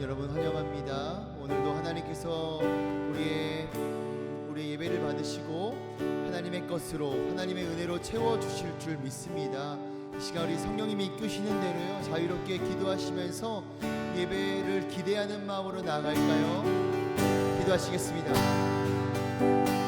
여러분 환영합니다. 오늘도 하나님께서 우리의 우리의 예배를 받으시고 하나님의 것으로 하나님의 은혜로 채워 주실 줄 믿습니다. 이 시간 우리 성령님이 이끄시는 대로요 자유롭게 기도하시면서 예배를 기대하는 마음으로 나갈까요? 기도하시겠습니다.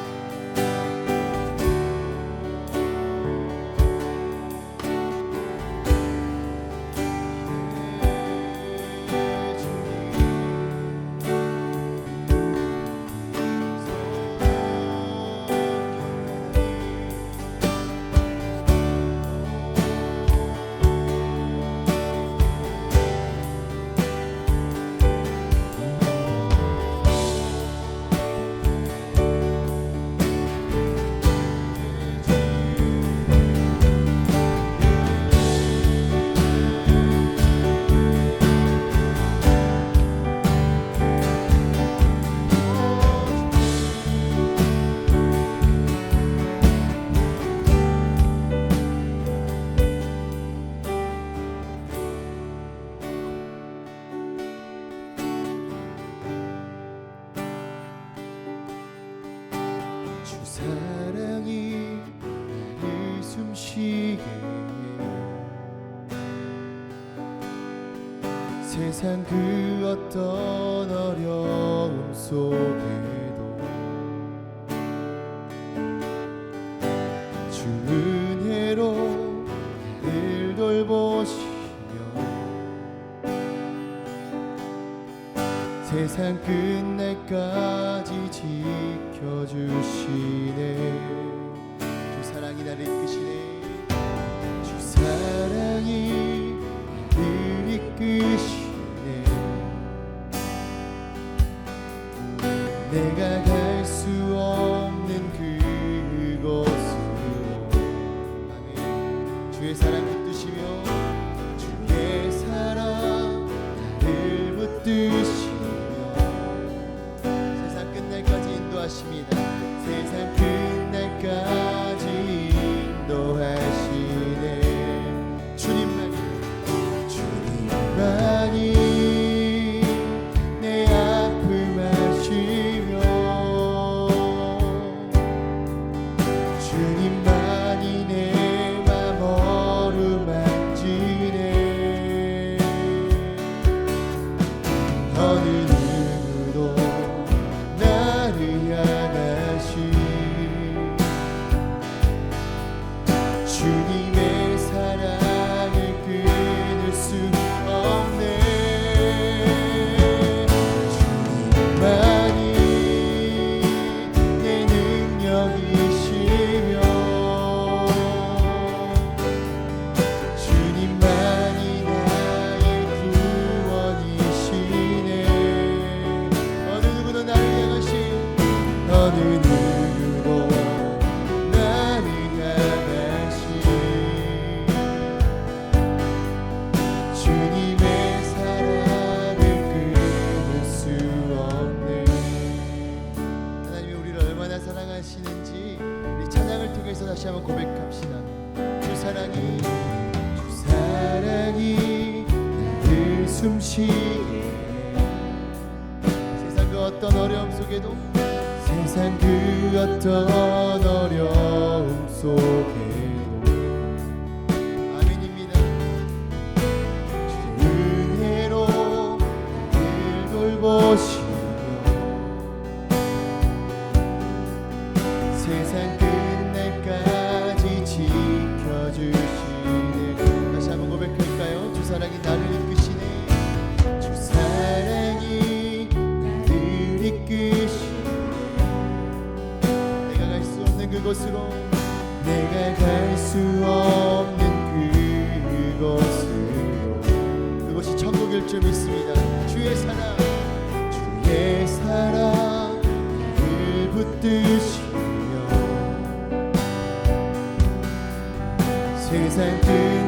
속에도 주 은혜로 나를 돌보시며 세상 끝 어려움 속에 그곳으로 내가 갈 수 없는 그곳으로. 그곳이 천국일 줄 믿습니다. 주의 사랑 주의 사랑 을 붙드시며. 세상 끝.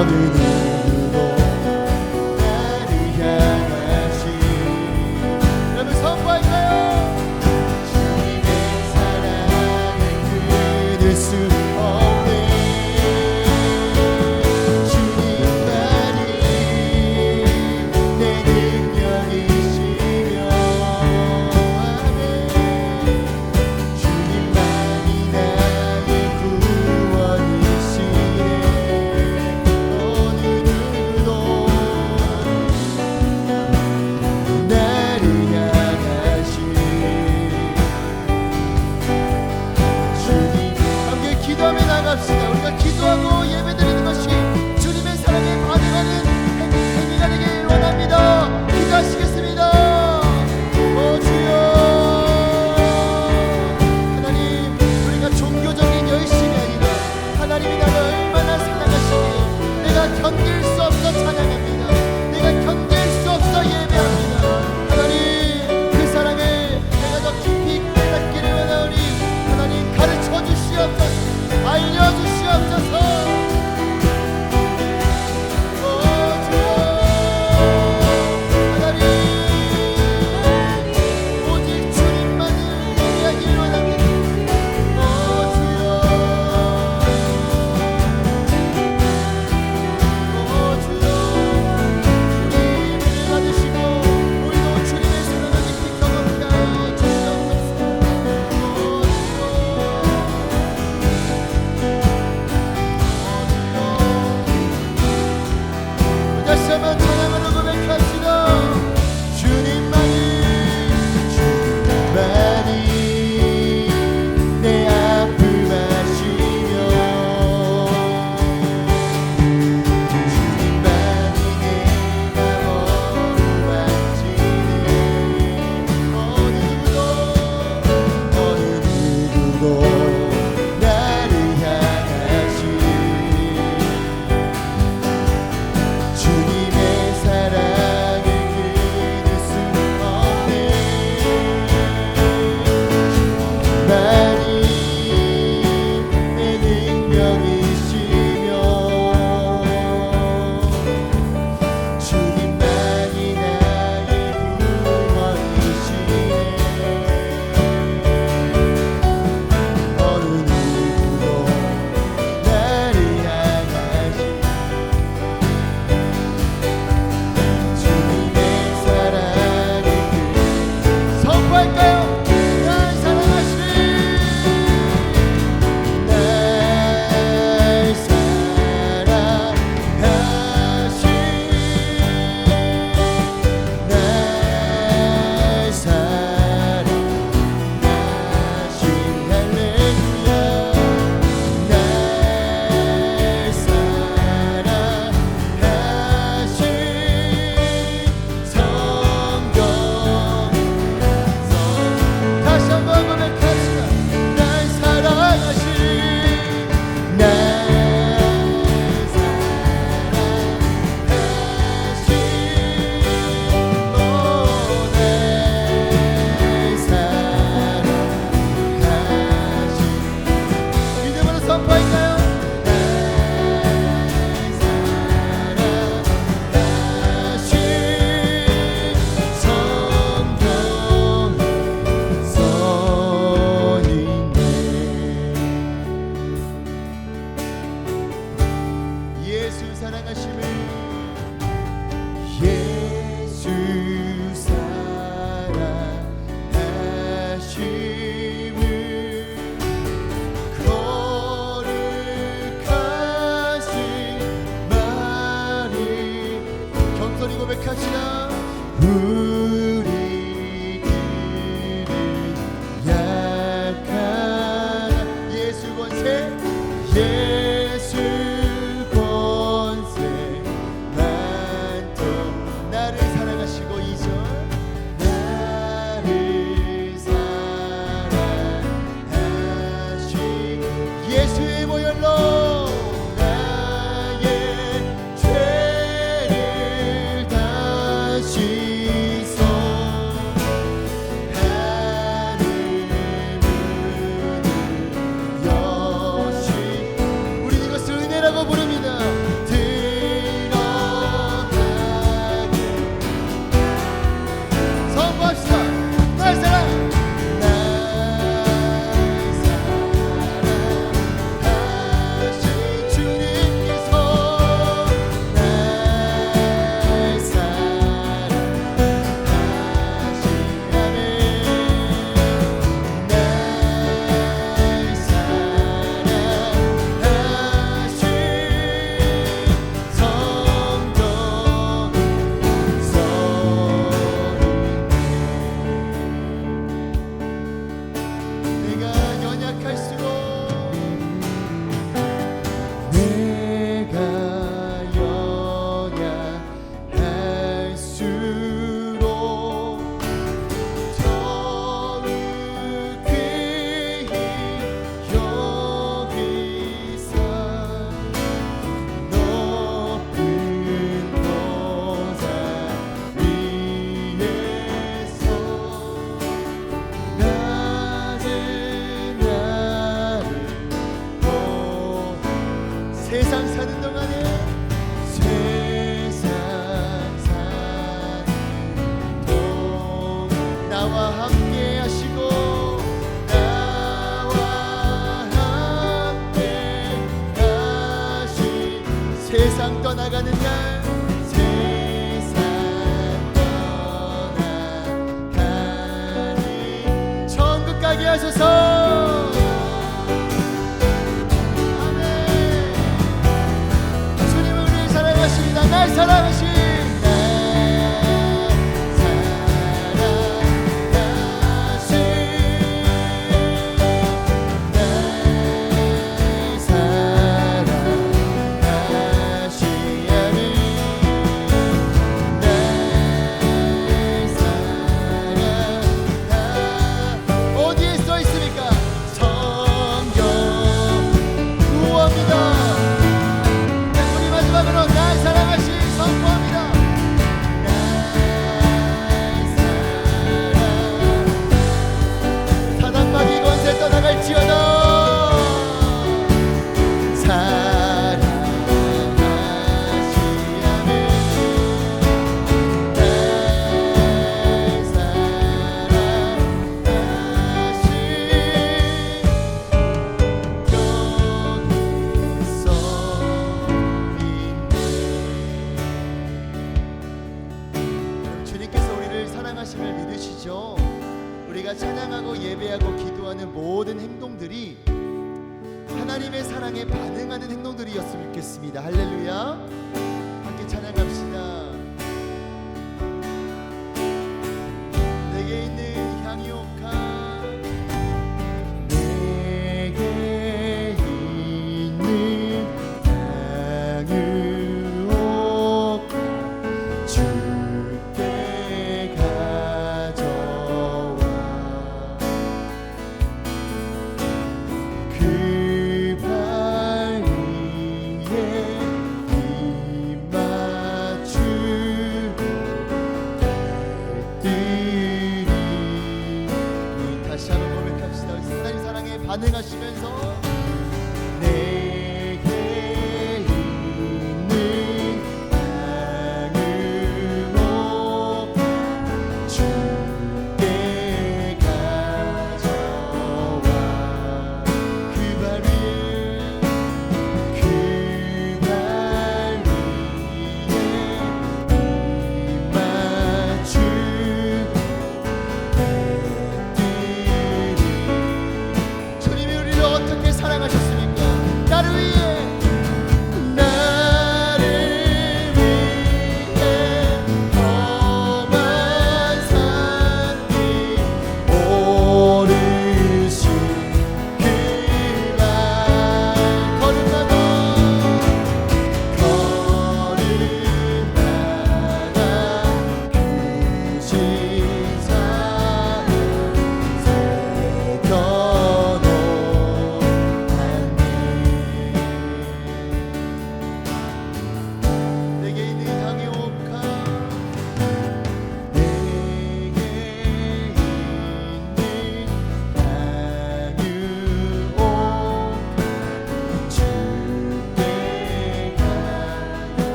Father.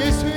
예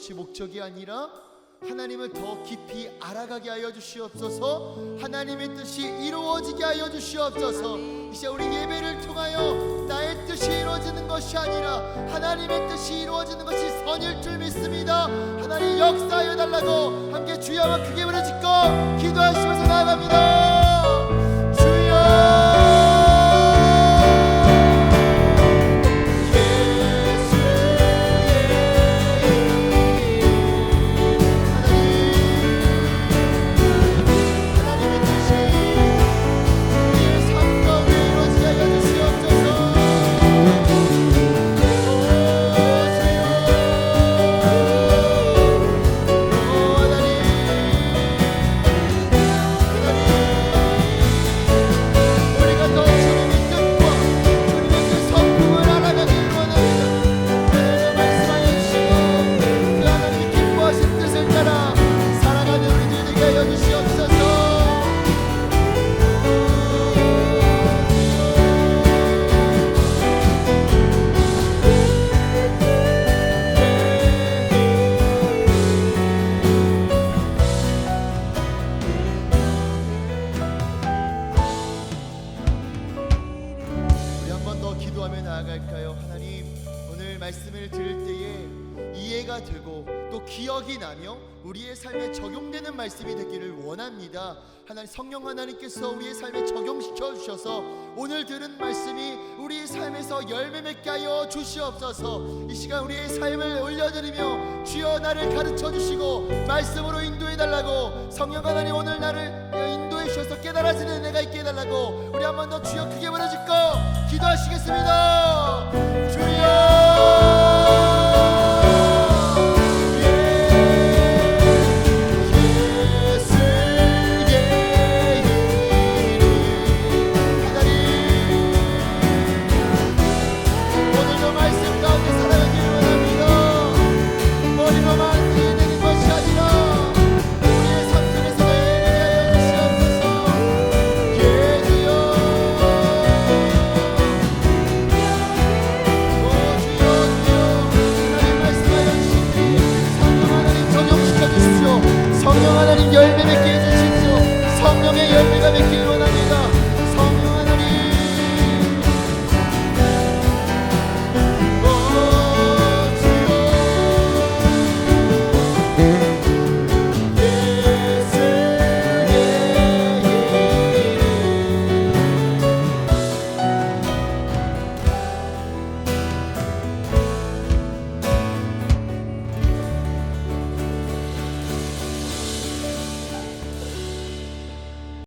것이 목적이 아니라 하나님을 더 깊이 알아가게 하여 주시옵소서. 하나님의 뜻이 이루어지게 하여 주시옵소서. 이제 우리 예배를 통하여 나의 뜻이 이루어지는 것이 아니라 하나님의 뜻이 이루어지는 것이 선일 줄 믿습니다. 하나님 역사하여 달라고 함께 주여 한번 크게 부르짖고 기도하시면서 나아갑니다. 주여 원합니다. 하나님 성령 하나님께서 우리의 삶에 적용시켜 주셔서 오늘 들은 말씀이 우리의 삶에서 열매 맺게 하여 주시옵소서. 이 시간 우리의 삶을 올려드리며 주여 나를 가르쳐 주시고 말씀으로 인도해 달라고 성령 하나님 오늘 나를 인도해 주셔서 깨달아지는 내가 있게 해달라고 우리 한 번 더 주여 크게 부르짖고 기도하시겠습니다 주여